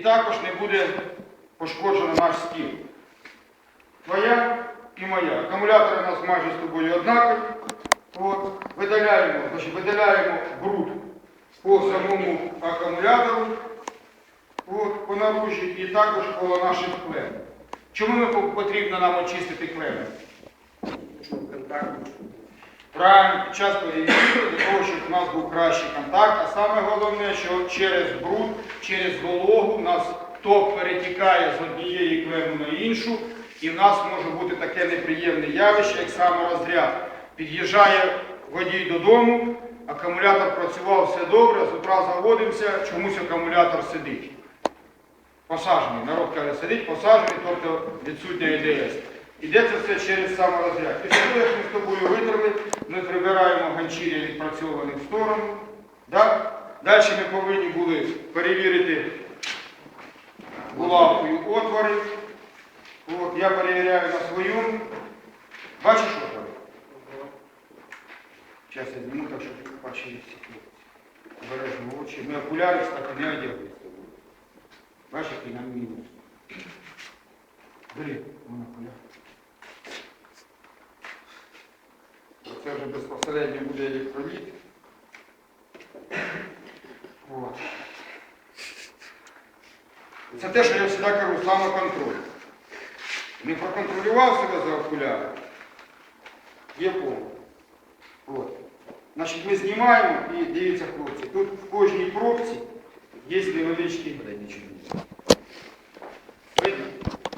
і також не буде пошкоджено наш стіл. Твоя і моя. Акумулятори у нас майже з тобою однакові. От, видаляємо, значить, видаляємо бруд по самому акумулятору, от, по наружі і також коло наших клем. Чому потрібно нам очистити клеми? Правильно, під час перевірки, для того, щоб у нас був кращий контакт, а саме головне, що через бруд, через вологу у нас ток перетікає з однієї клеми на іншу, і в нас може бути таке неприємне явище, як саморозряд. Під'їжджає водій додому, акумулятор працював все добре, з утра заводимося, чомусь акумулятор сидить. Посаджений, народ каже, сидить посаджений, тобто відсутня ІДС. Іде це все через саморозряд. Після того, як ми з тобою витерли, ми прибираємо ганчір'я відпрацьованих сторону. Да? Далі ми повинні були перевірити булавкою отвори. От, я перевіряю на свою. Бачиш отвори? Зараз я зніму так, щоб бачили всі. Обережно очі. Ми окуляри, кстати, не одягли з тобою. Бачиш, який нам мінус. Бери, вона окуляр. Це вже безпосередньо буде електроліт. От. Це те, що я завжди кажу, самоконтроль. Не проконтролював себе за окуляри. Є повод. От. Значить, ми знімаємо і дивіться, хлопці, тут в кожній пробці є невеличкі. Видно?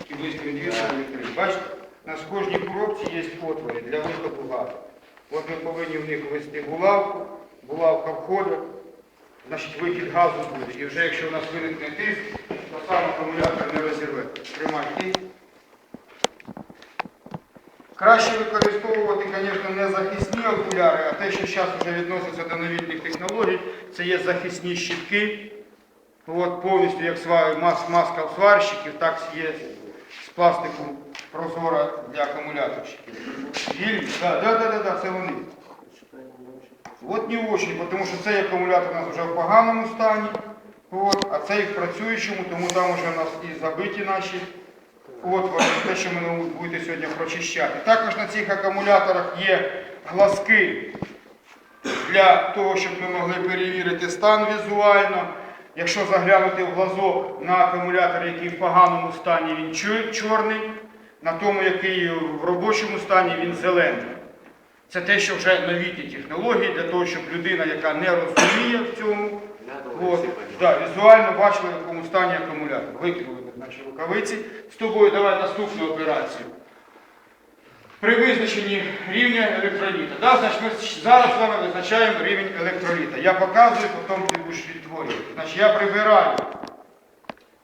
І близько від двері відкрити. Бачите, у нас в кожній коробці є отвори для виходу газу. От ми повинні в них ввести булавку, булавка входить, значить вихід газу буде. І вже якщо у нас виникне тиск, то сам акумулятор не розірве. Тримай тиск. Краще використовувати, звісно, не захисні окуляри, а те, що зараз вже відноситься до новітніх технологій, це є захисні щітки. От повністю як маска сварщиків, так є з пластику прозора для акумуляторщиків. Вільні? Так, да, да, да, да, це вони. От не очень, тому що цей акумулятор у нас вже в поганому стані, от, а цей в працюючому, тому там вже у нас і забиті наші отвори, те, що ми будете сьогодні прочищати. Також на цих акумуляторах є глазки для того, щоб ми могли перевірити стан візуально. Якщо заглянути в глазок на акумулятор, який в поганому стані, він чорний, на тому, який в робочому стані, він зелений. Це те, що вже новітні технології для того, щоб людина, яка не розуміє в цьому, от, да, візуально бачила, в якому стані акумулятор. Викинули наші рукавиці. З тобою давай наступну операцію. При визначенні рівня електроліта. Да, значить, ми зараз з вами визначаємо рівень електроліта. Я показую, потім ти будеш відтворювати. Значить, я прибираю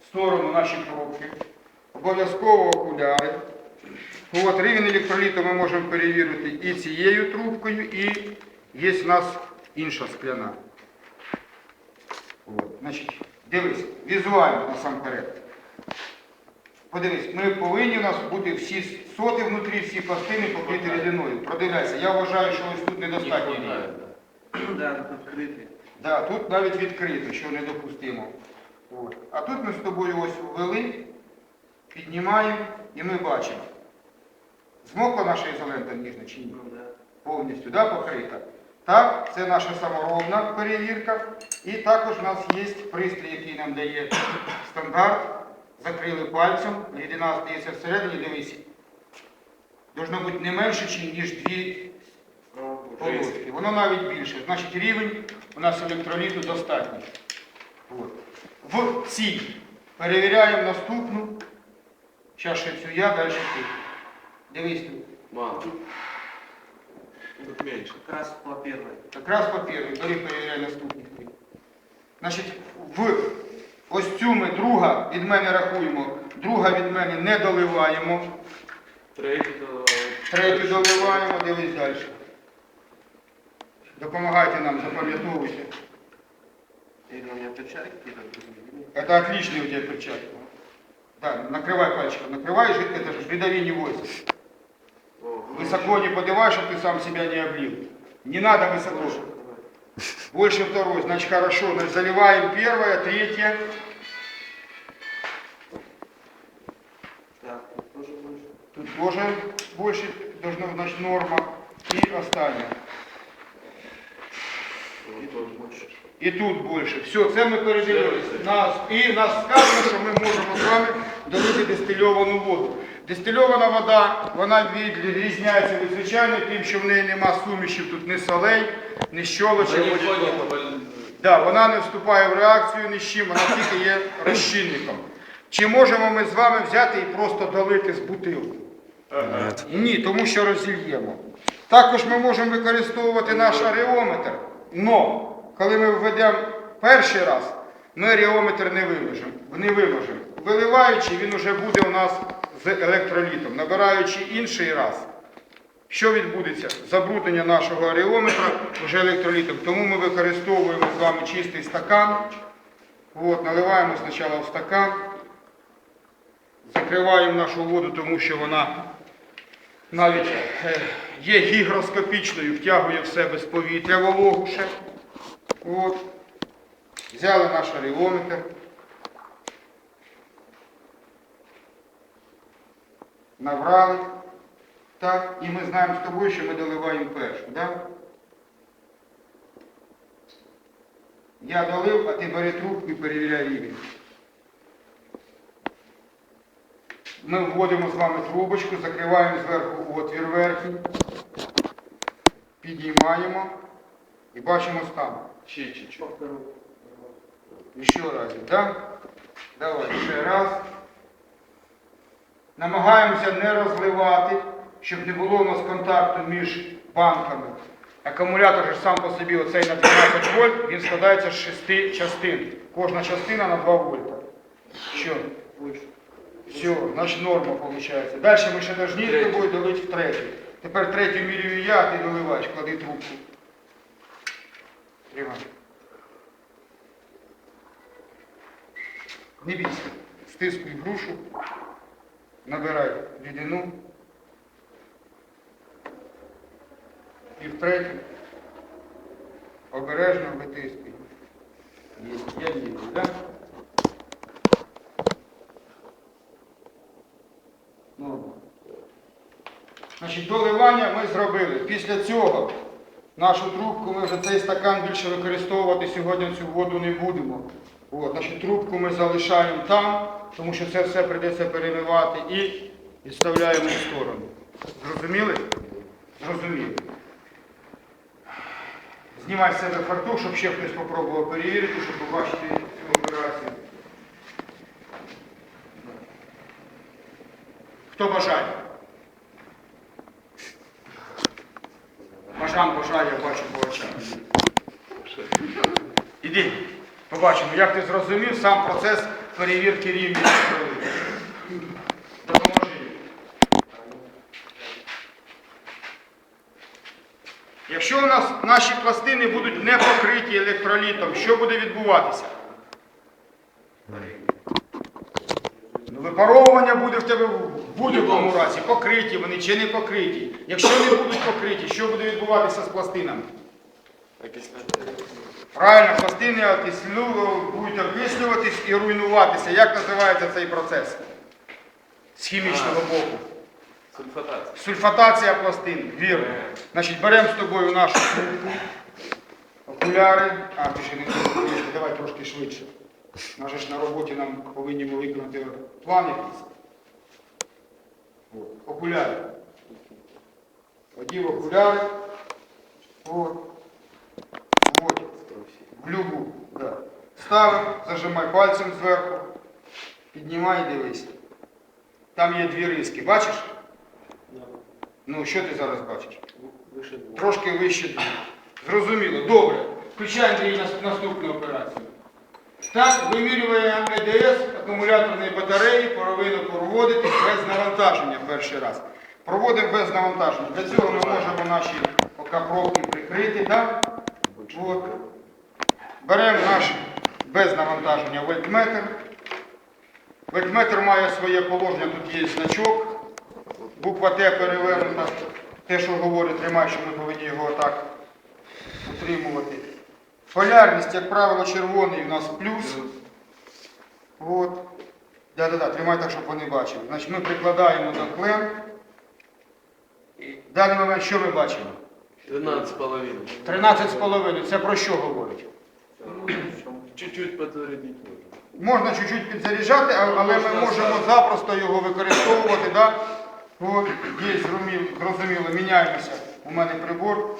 сторону наші пробки. Обов'язково окуляри. От, рівень електроліту ми можемо перевірити і цією трубкою, і є в нас інша скляна. От, значить, дивись, візуально насамперед. Подивись, ми повинні у нас бути всі соти внутрі, всі пластини покриті рідиною. Продивляйся, я вважаю, що ось тут недостатньо. Да, тут навіть відкрито, що недопустимо. От. А тут ми з тобою ось ввели, піднімаємо і ми бачимо. Змокла наша ізолента ніжна чи ні? Ну. Повністю да, покрита. Так, це наша саморобна перевірка. І також у нас є пристрій, який нам дає стандарт. Закрили пальцем, рідина здається всередині, дивись. Должно бути не менше, ніж дві полоски. Воно навіть більше. Значить, рівень у нас електроліту достатній. От. В цій перевіряємо наступну. Зараз ще цю я, далі ти. Дивись тут. Мало. Тут меньше. Как раз по первой. Якраз по першій, бери перевіряй наступних три. Значить, в ось цю ми друга від мене рахуємо, друга від мене не доливаємо. Третий до... Третю доливаємо, дивись далі. Допомагайте нам, запам'ятовуйте. Или у меня перчатки? Это отличные у тебя перчатки. Да, накривай пальчиком, накривай, Это же придави не возишь. Высоко не поднимай, чтобы ты сам себя не облил. Не надо высоко. Больше второй, значит хорошо. Значит, заливаем первое, третье. Тут тоже больше должно, значит, норма. И остальное. И тут больше. І тут більше. Все, це ми передивилися. Нас, і нас сказано, що ми можемо з вами долити дистильовану воду. Дистильована вода, вона відрізняється від звичайної, тим, що в неї нема сумішів, тут ні солей, ні щолочів. Да, вона не вступає в реакцію ні з чим, вона тільки є розчинником. Чи можемо ми з вами взяти і просто долити з бутилки? Ні, тому що розільємо. Також ми можемо використовувати наш ареометр. Но коли ми введемо перший раз, ми ареометр не виможемо. Не виможемо. Виливаючи, він вже буде у нас з електролітом. Набираючи інший раз, що відбудеться? Забруднення нашого ареометра вже електролітом. Тому ми використовуємо з вами чистий стакан. От, наливаємо спочатку в стакан, закриваємо нашу воду, тому що вона навіть е, є гігроскопічною, втягує в себе з повітря вологу ще. От. Взяли наш ареометр. Набрали. Так, і ми знаємо з тобою, що ми доливаємо першу, так? Я долив, а ти бери трубку і перевіряй рівень. Ми вводимо з вами трубочку, закриваємо зверху отвір верхній, підіймаємо і бачимо стан. Чуть, чуть. Ще раз, так? Давай, ще раз. Намагаємося не розливати, щоб не було у нас контакту між банками. Акумулятор же сам по собі, оцей на 12 вольт, він складається з шести частин. Кожна частина на 2 вольта. Що? Все, значить норма виходить. Далі ми ще повинні з тобою долити в третю. Тепер третю міряю я, а ти доливаєш, клади трубку. Тримай. Не бійся. Стискуй грушу, набирай рідину. І втретє. Обережно витискуй. Я їду, так? Ну. Значить, доливання ми зробили. Після цього нашу трубку ми вже цей стакан більше використовувати сьогодні цю воду не будемо. От, значить, трубку ми залишаємо там, тому що це все прийдеться перемивати і відставляємо в сторону. Зрозуміли? Зрозуміли. Знімай з себе фартух, щоб ще хтось спробував перевірити, щоб побачити цю операцію. Хто бажає? Бажан бажає, я бачу по очам. Іди, побачимо, як ти зрозумів сам процес перевірки рівня. Допоможи. Якщо у нас наші пластини будуть не покриті електролітом, що буде відбуватися? Ну, випаровування буде в тебе будь-якому разі, покриті вони чи не покриті. Якщо не будуть покриті, що буде відбуватися з пластинами? Правильно, пластини будуть окислюватись і руйнуватися. Як називається цей процес? З хімічного боку. Сульфатация. Сульфатація пластин, вірно. Значить, беремо з тобою нашу трубку, окуляри. А, ти ще не давай трошки швидше. Наже ж на роботі нам повинні виконати план якийсь. От. Окуляри. Одів окуляри. От. От. В любу. Да. Ставимо, зажимай пальцем зверху. Піднімай і дивись. Там є дві риски. Бачиш? Ну, що ти зараз бачиш? Двух. Трошки вище двох. Зрозуміло. Добре. Включаємо її наступну операцію. Так, вимірюємо ЕДС акумуляторної батареї, повинно проводити без навантаження перший раз. Проводимо без навантаження. Для цього ми можемо наші поки пробки прикрити. От. Беремо наш без навантаження вольтметр. Вольтметр має своє положення, тут є значок. Буква Т перевернута. Те, що говорить, тримай, що ми повинні його так утримувати. Полярність, як правило, червоний у нас плюс. От. Да-да-да, тримай так, щоб вони бачили. Значить, ми прикладаємо до клем. даний момент що ми бачимо? 12,5. 13,5. Це про що говорить? Чуть-чуть подзарядить можно. Можна чуть-чуть підзаряджати, але ми можемо запросто його використовувати. Да? От, є зрозуміло, міняємося. У мене прибор.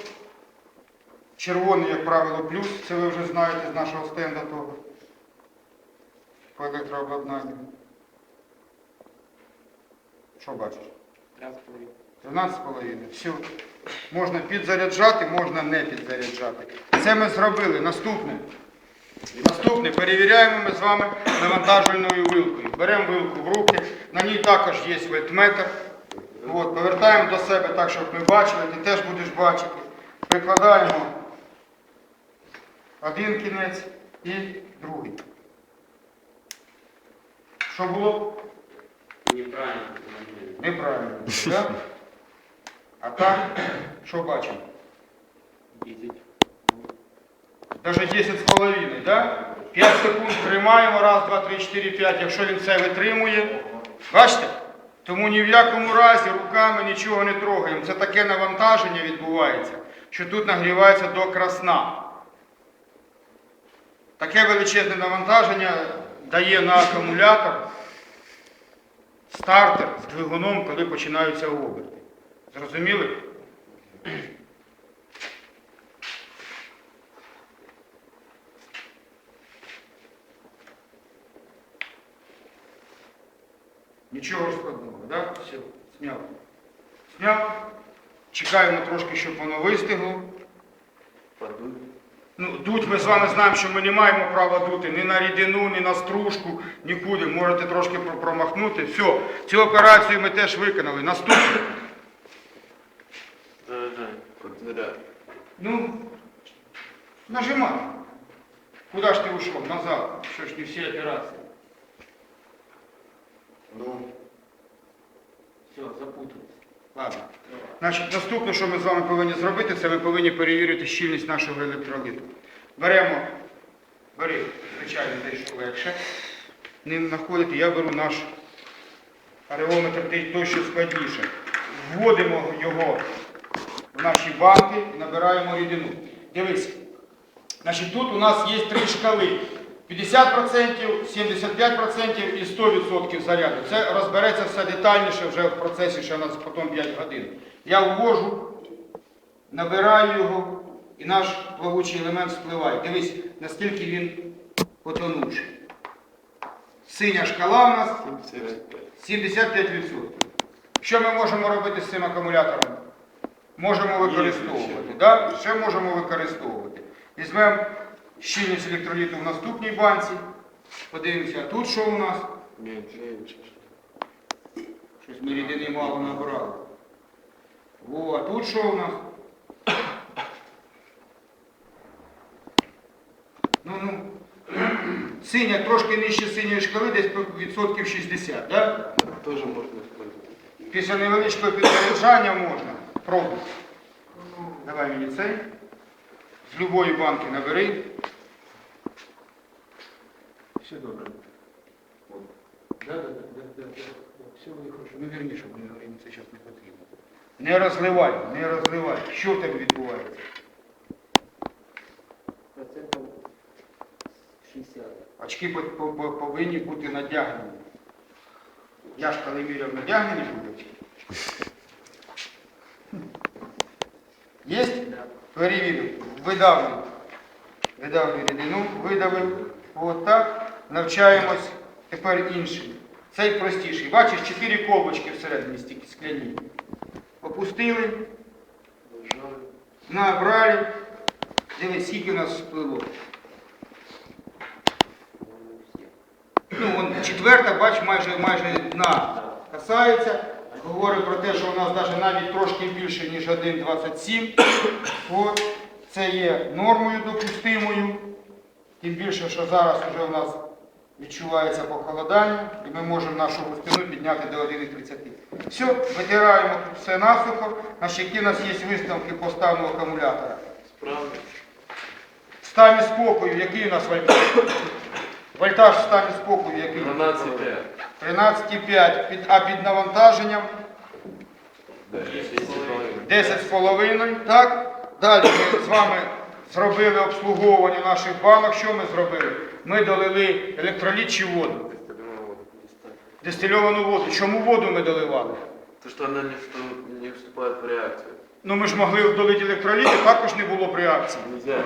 Червоний, як правило, плюс. Це ви вже знаєте з нашого стенда того. По електрообладнанню. Що бачиш? 13,5. Все. Можна підзаряджати, можна не підзаряджати. Це ми зробили. Наступне. Наступне. Перевіряємо ми з вами навантажувальною вилкою. Беремо вилку в руки. На ній також є вольтметр. От, повертаємо до себе так, щоб ми бачили. Ти теж будеш бачити. Прикладаємо один кінець і другий. Що було? Неправильно. Неправильно. Да? А так, що бачимо? Десять. Даже 10 з половиною, да? 5 секунд тримаємо, раз, два, три, чотири, п'ять, якщо він це витримує. Бачите? Тому ні в якому разі руками нічого не трогаємо. Це таке навантаження відбувається, що тут нагрівається до красна. Таке величезне навантаження дає на акумулятор стартер з двигуном, коли починаються оберти. Зрозуміли? Нічого складного, да? Все, зняв. Зняв. Чекаємо трошки, щоб воно вистигло. Подуй. Ну, дуть ми з вами знаємо, що ми не маємо права дути ні на рідину, ні на стружку, нікуди. Можете трошки промахнути. Все, цю операцію ми теж виконали. Наступне. Ну, нажимай. Куда ж ти ушел? Назад. Що ж не всі операції. Ну, Все, запутались. Ладно. Значить, наступне, що ми з вами повинні зробити, це ми повинні перевірити щільність нашого електролиту. Беремо, бери, звичайно, дещо легше. Ним знаходити, я беру наш ареометр, той, складніше. Вводимо його в наші банки і набираємо рідину. Дивись. Значить, тут у нас є три шкали. 50%, 75% і 100% заряду. Це розбереться все детальніше вже в процесі, ще у нас потім 5 годин. Я ввожу, набираю його, і наш плавучий елемент спливає. Дивись, наскільки він потонувший. Синя шкала у нас 75. 75%. Що ми можемо робити з цим акумулятором? Можемо використовувати. Да? Ще можемо використовувати. Візьмемо щільність електроліту в наступній банці. Подивимося, а тут що у нас? Щось ми рідини мало набрали. О, а тут що у нас? Ну, ну. Синя трошки нижче синьої шкали, десь відсотків 60, да? Тоже можно использовать. Після невеличкого підзаряджання можна. Пробуй. Давай мені цей. З любої банки набери. Все добре. Да, да, да, да, да. Все буде хорошо. Ну вірніше, бо мені це зараз не потрібно. Не розливай, не розливай. Що в тебе відбувається? процентов 60. Очки по- по- по- повинні бути надягнені. Я ж коли міряв надягнені були очки. Є? Перевірив. Видавлю. Видавлю рідину, видавив. От так. Навчаємось тепер іншим. Цей простіший. Бачиш, чотири колбочки всередині стільки скляні. Опустили, набрали. Дивись, скільки у нас сплило. Ну, вон, четверта, бач, майже, майже дна касається. Говорить про те, що у нас навіть, трошки більше, ніж 1,27. От. Це є нормою допустимою. Тим більше, що зараз вже у нас відчувається похолодання, і ми можемо нашу густину підняти до 1,30. Все, витираємо тут все насухо. Значить, які у нас є виставки по стану акумулятора. Справа. В стані спокою, який у нас вольтаж? Вольтаж в стані спокою, який? 12,5. 13,5, під, а під навантаженням 10,5. 10,5. Так? Далі ми з вами зробили обслуговування наших банок. Що ми зробили? Ми долили електроліт чи воду? Дистильовану воду. Чому воду ми доливали? То, что она не, всту- не вступает в реакцию. Ну ми ж могли долити електроліт, і також не було б реакції. Нельзя.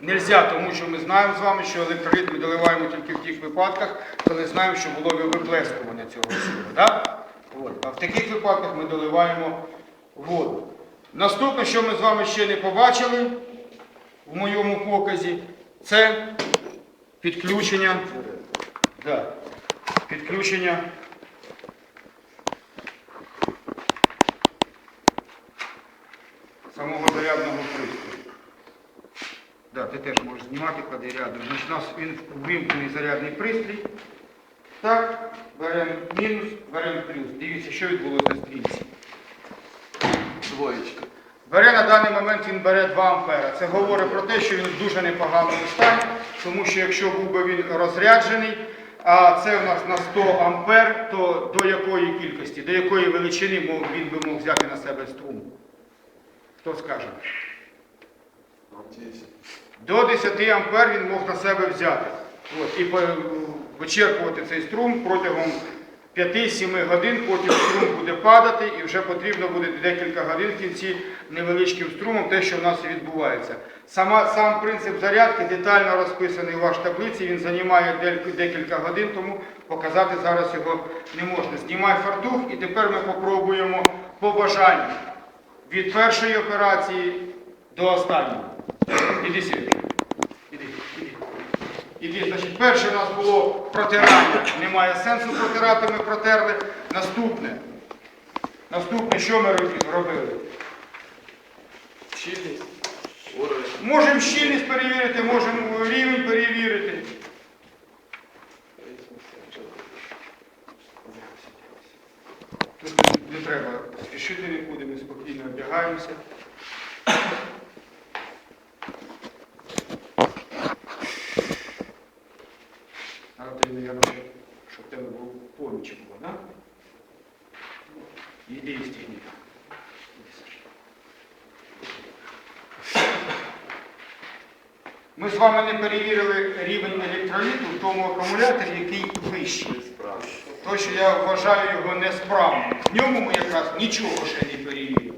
Нельзя, тому що ми знаємо з вами, що електроліт ми доливаємо тільки в тих випадках, коли знаємо, що було виплескування цього всього. Да? От. А в таких випадках ми доливаємо воду. Наступне, що ми з вами ще не побачили в моєму показі, це підключення. Да. Підключення. Самого зарядного пристрою. Да, ти теж можеш знімати, клади рядом. Значить, у нас він вимкнений зарядний пристрій. Так, беремо мінус, беремо плюс. Дивіться, що відбулося на стрільці. Двоечка. Бере на даний момент він бере 2 ампера. Це говорить про те, що він в дуже непоганому стані, тому що якщо був би він розряджений, а це в нас на 100 ампер, то до якої кількості, до якої величини він би мог взяти на себе струм? Хто скаже? До 10 ампер він мог на себе взяти. От, і вичерпувати цей струм протягом 5-7 годин, потім струм буде падати і вже потрібно буде декілька годин в кінці невеличким струмом, те, що в нас відбувається. Сама, сам принцип зарядки детально розписаний у вашій таблиці, він займає декілька годин, тому показати зараз його не можна. Знімай фартух і тепер ми попробуємо по бажанню від першої операції до останньої. Іди сюди. Іди. Значить, перше у нас було протирання. Немає сенсу протирати, ми протерли. Наступне. Наступне, що ми робили? Щільність. Можемо щільність перевірити, можемо рівень перевірити. Тут не, не треба спішити нікуди, ми спокійно одягаємося. А ти, мабуть, щоб тебе був поміч було, так? Іди і стігні. Ми з вами не перевірили рівень електроліту в тому акумуляторі, який вищий. То, що я вважаю його несправним. В ньому ми якраз нічого ще не перевірили.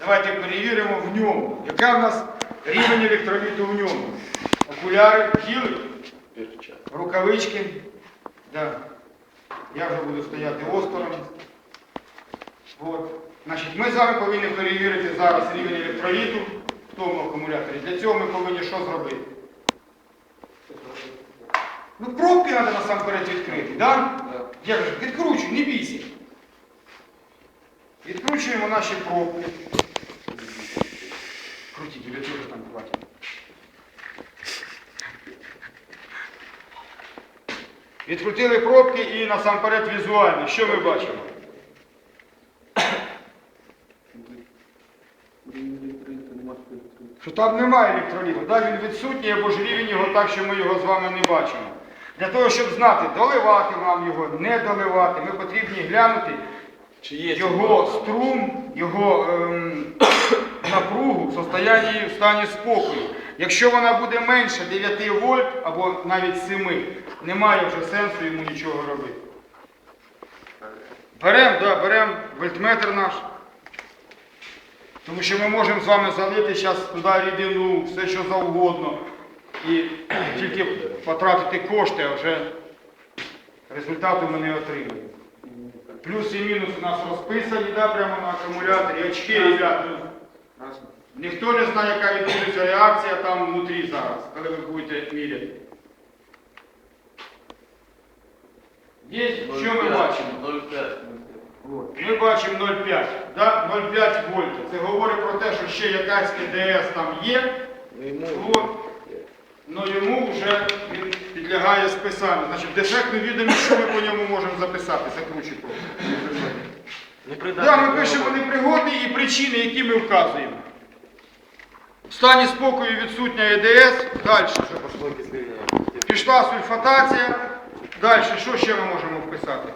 Давайте перевіримо в ньому. Яка в нас рівень електроліту в ньому? Окуляри Перчатка. Рукавички. Да. Я вже буду стояти осторонь. От. Значить, ми з вами повинні перевірити зараз рівень електроліту в тому акумуляторі. Для цього ми повинні що зробити? Ну, пробки треба насамперед відкрити, так? Да? Я кажу, відкручуй, не бійся. Відкручуємо наші пробки. Крутіть, для чого там хватить. Відкрутили пробки і насамперед візуально. Що ми бачимо? Що там немає електроліту, да? він відсутній або ж рівень його так, що ми його з вами не бачимо. Для того, щоб знати, доливати нам його, не доливати, ми потрібні глянути Чи є його струм, його ем, напругу в стані спокою. Якщо вона буде менше 9 вольт або навіть 7, немає вже сенсу йому нічого робити. Беремо, да, беремо вольтметр наш. Тому що ми можемо з вами залити зараз туди рідину, все що завгодно. І тільки потратити кошти, а вже результату ми не отримаємо. Плюс і мінус у нас розписані, да, прямо на акумуляторі. Очки, ребят, ну, ніхто не знає, яка відбудеться реакція там внутрі зараз, коли ви будете міряти. Є, що ми бачимо? 0,5. Ми бачимо 0,5. Да? 0,5 вольта. Це говорить про те, що ще якась КДС там є, Ну, ему От. але йому вже він підлягає списанню. Значить, дефектну відомість, що ми по ньому можемо записати, закручуй просто. не Да, ми пишемо непригодний і причини, які ми вказуємо. В стані спокою відсутня ЕДС. Далі. Пішла сульфатація. Далі, що ще ми можемо вписати?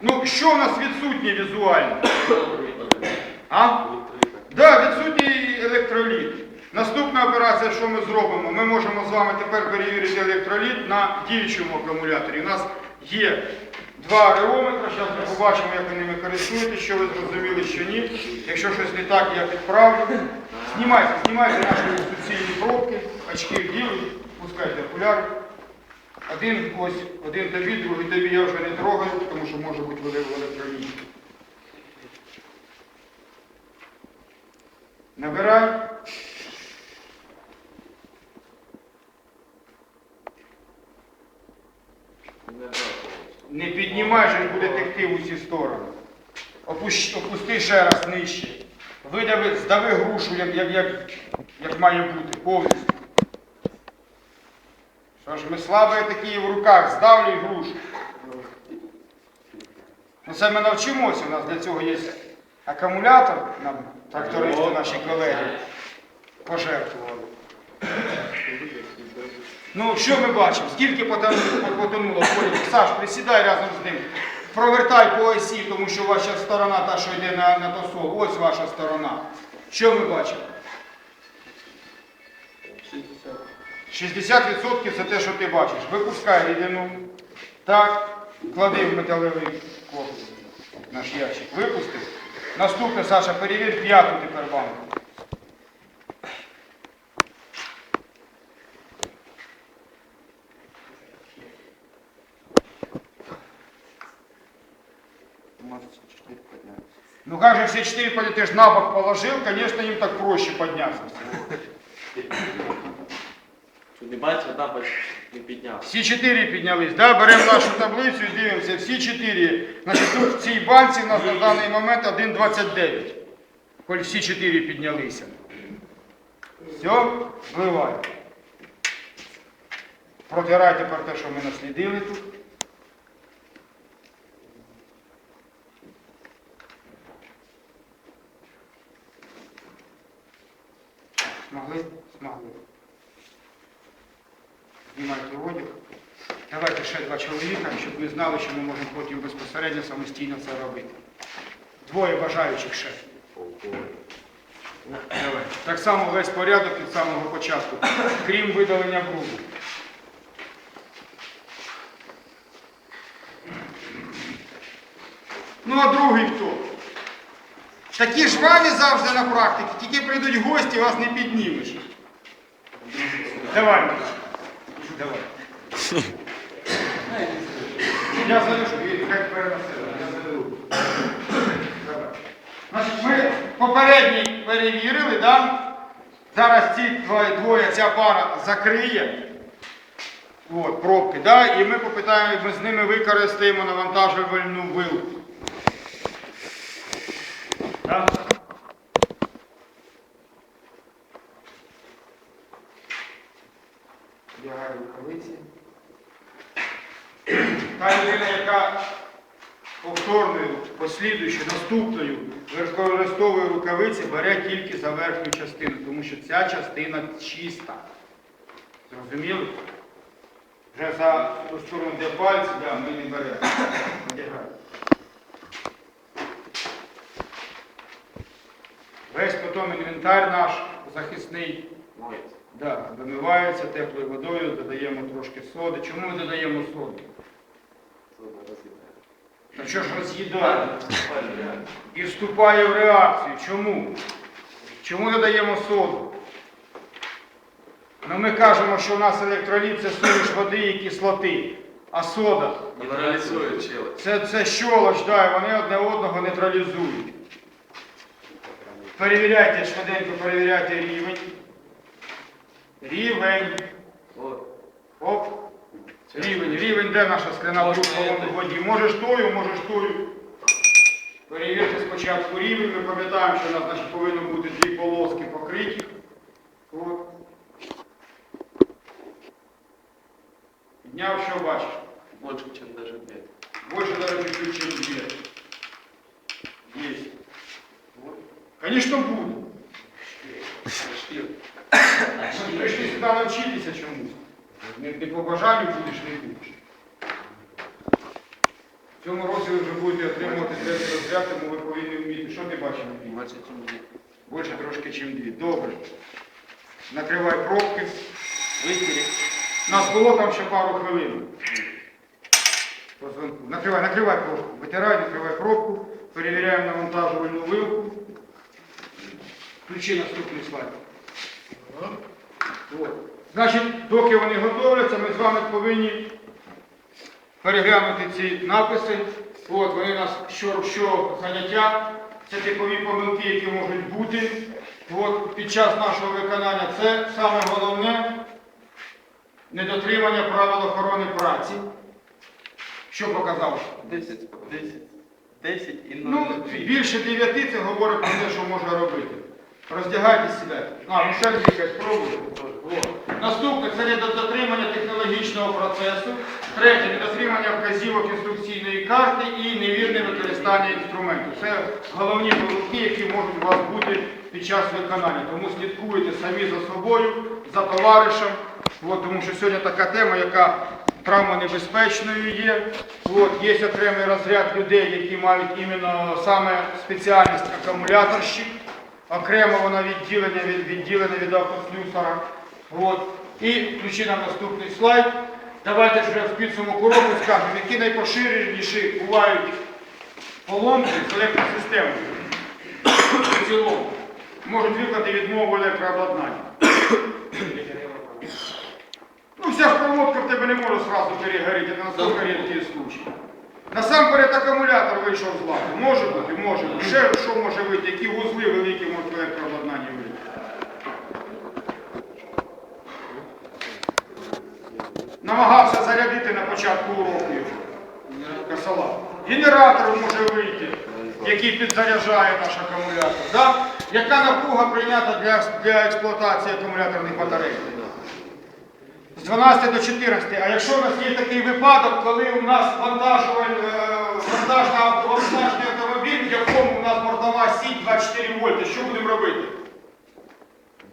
Ну, що в нас відсутнє візуально? А? Да, відсутній електроліт. Наступна операція, що ми зробимо? Ми можемо з вами тепер перевірити електроліт на діючому акумуляторі. У нас є два реометри, зараз ми побачимо, як ви ними користуєтесь, що ви зрозуміли, що ні. Якщо щось не так, я підправлю. Знімайте, знімайте наші суцільні пробки, очки вділіть, пускайте окуляри. Один ось, один тобі, другий тобі я вже не трогаю, тому що може бути в електроліті. Набирай. Не. Не піднімай, же буде текти в усі сторони. Опущ, опусти ще раз нижче. Видави, здави грушу, як, як, як, як має бути, повністю. Що ж, ми слабі такі в руках, здавлюй грушу. Ну це ми навчимося, у нас для цього є акумулятор, нам трактористи, наші колеги пожертвували. Ну, що ми бачимо? Скільки потонуло, потонуло полі? Саш, присідай разом з ним. Провертай по осі, тому що ваша сторона та, що йде на, на тосол. Ось ваша сторона. Що ми бачимо? 60. 60% це те, що ти бачиш. Випускай рідину. Так, клади в металевий корпус наш ящик. Випустив. Наступне, Саша, перевір п'яту тепер банку. Ну как же все четыре поля- ты ж на бок положил, конечно, им так проще подняться. Не бачиш, одна бачиш, не підняв. Всі чотири піднялись, да? беремо нашу таблицю і дивимося, всі чотири. Значить, тут в цій банці у нас на даний момент 1,29. Коль всі чотири піднялися. Все, вливай. Протирай тепер те, що ми наслідили тут. Смогли? Смогли. Знімайте одяг. Давайте ще два чоловіка, щоб ми знали, що ми можемо потім безпосередньо самостійно це робити. Двоє бажаючих ще. Давай. Так само весь порядок від самого початку, крім видалення бруду. Ну а другий хто? Такі жваві завжди на практиці, тільки прийдуть гості, вас не піднімеш. Давай, Давай. Я залишу, хай перенесе. Ми попередній перевірили, да? Зараз ці двоє, двоє ця пара закриє. От, пробки, да? і ми попитаємо, ми з ними використаємо навантажувальну вилку. Да? Вдягаю рукавиці. Та людина, яка повторною, послідуючою, наступною використовує рукавиці, бере тільки за верхню частину, тому що ця частина чиста. Зрозуміли? Вже за ту сторону, де пальці, да, ми не беремо. Одягаємо. Весь потім інвентар наш захисний. Да, вимивається теплою водою, додаємо трошки соди. Чому ми додаємо соду? Та що ж роз'їдає? І вступає в реакцію. Чому? Чому додаємо соду? Ну ми кажемо, що у нас електроліт це суміш води і кислоти, а сода це, це щолоч, да, і вони одне одного нейтралізують. Перевіряйте, швиденько перевіряйте рівень. Рівень. Оп. Рівень, рівень, де наша скляна трубка в воді? Можеш тою, можеш тою. Перевірте спочатку рівень. Ми пам'ятаємо, що у нас значить, повинно бути дві полоски покриті. От. Підняв, що бачиш? Больше, чем даже бед. Больше даже чуть-чуть, чем две. Есть. Вот. Конечно. Ми прийшли сюди навчитися чомусь. Не, не по бажанню будеш, не будеш. В цьому році ви вже будете отримувати третій розряд, тому ви повинні вміти. Що ти? Больше. Більше трошки, ніж дві. Добре. Накривай пробки. Вытери. Нас було там ще пару хвилин. Накривай, накривай пробку. Витирай, накривай пробку. Перевіряємо навантажувальну вилку. Включи наступний слайд. От. Значить, доки вони готовляться, ми з вами повинні переглянути ці написи. От, вони у нас що, що заняття, це типові помилки, які можуть бути. От, під час нашого виконання це саме головне недотримання правил охорони праці. Що показав? 10. 10. 10 и Ну, більше дев'яти це говорить про те, що можна робити. Роздягайтесь сідайте. А, ну ще спробуйте. От. Наступне це недотримання технологічного процесу. Третє недотримання вказівок інструкційної карти і невірне використання інструменту. Це головні помилки, які можуть у вас бути під час виконання. Тому слідкуйте самі за собою, за товаришем. От, тому що сьогодні така тема, яка травмонебезпечною є. От, є окремий розряд людей, які мають іменно саме спеціальність акумуляторщик. Окремо вона відділення від відділення від автослюсара. От. І включи нам наступний слайд. Давайте вже в підсумку року скажемо, які найпоширеніші бувають поломки з електросистемою. В цілому. Можуть викликати відмову електрообладнання. Ну, вся ж проводка в тебе не може сразу перегоріти, це настільки рідкі случаї. Насамперед акумулятор вийшов з ладу. Може бути, може бути. Ще що може вийти, які вузли великі можуть в електрообладнанні вийти. Намагався зарядити на початку уроку. Косола. Генератор може вийти, який підзаряджає наш акумулятор. Да? Яка напруга прийнята для, для експлуатації акумуляторних батарей? З 12 до 14. А якщо у нас є такий випадок, коли у нас вантажуваль- е, вантажна- вантажний автомобіль, в якому у нас бортова сіть 24 вольти, що будемо робити?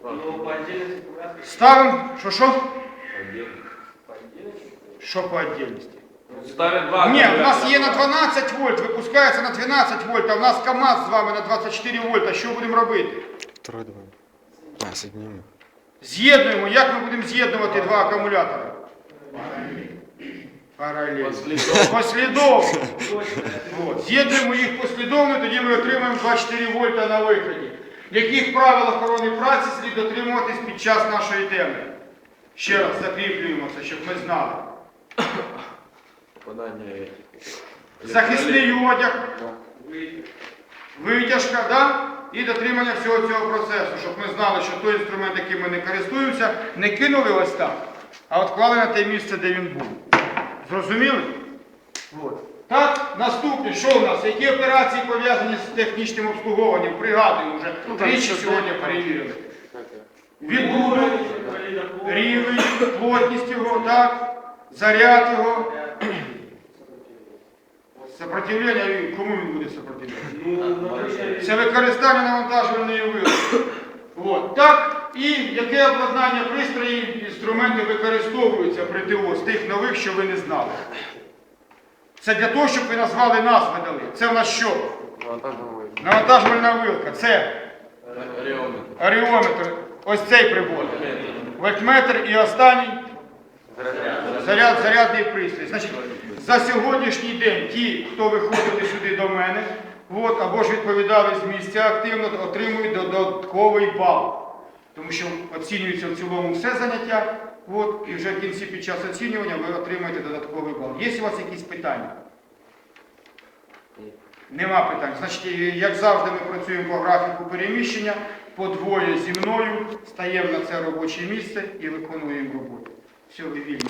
Ну, по отдельности аккумулятор. Ставимо, що що? По отдельности? Що по віддільності? Ставят два Ні, у нас аккумулятора. є на 12 вольт, випускається на 12 вольт, а в нас КАМАЗ з вами на 24 вольта. Що будемо робити? Второй давай. А, соединим. З'єднуємо. Як ми будемо з'єднувати два акумулятора? Паралельно. Послідовно. З'єднуємо їх послідовно, тоді ми отримаємо 24 вольта на виході. Яких правил охорони праці слід дотримуватись під час нашої теми? Ще раз закріплюємо це, щоб ми знали. Захисний одяг, витяжка, да? І дотримання всього цього процесу, щоб ми знали, що той інструмент, яким ми не користуємося, не кинули ось так, а от клали на те місце, де він був. Зрозуміли? От. Так, наступне, що у нас? Які операції пов'язані з технічним обслуговуванням? Пригадуємо вже. Тричі сьогодні перевірили. Відбули, рівень, плотність його, так, заряд його. Сопротивлення, кому він буде сопротивляти? Це використання навантажувальної вилки. От. Так, і яке обладнання пристрої, інструменти використовуються при ТО з тих нових, що ви не знали. Це для того, щоб ви назвали назви дали. Це в нас що? Навантажувальна вилка. Це Ареометр. аріометр. Ось цей прибор. Вольтметр і останній заряд, зарядний пристрій. Значить, за сьогоднішній день ті, хто виходили сюди до мене, от, або ж відповідали з місця активно, отримують додатковий бал. Тому що оцінюється в цілому все заняття, от, і вже в кінці під час оцінювання ви отримаєте додатковий бал. Є у вас якісь питання? Нема питань. Значить, як завжди, ми працюємо по графіку переміщення, по двоє зі мною, стаємо на це робоче місце і виконуємо роботу. Все, ви вільні.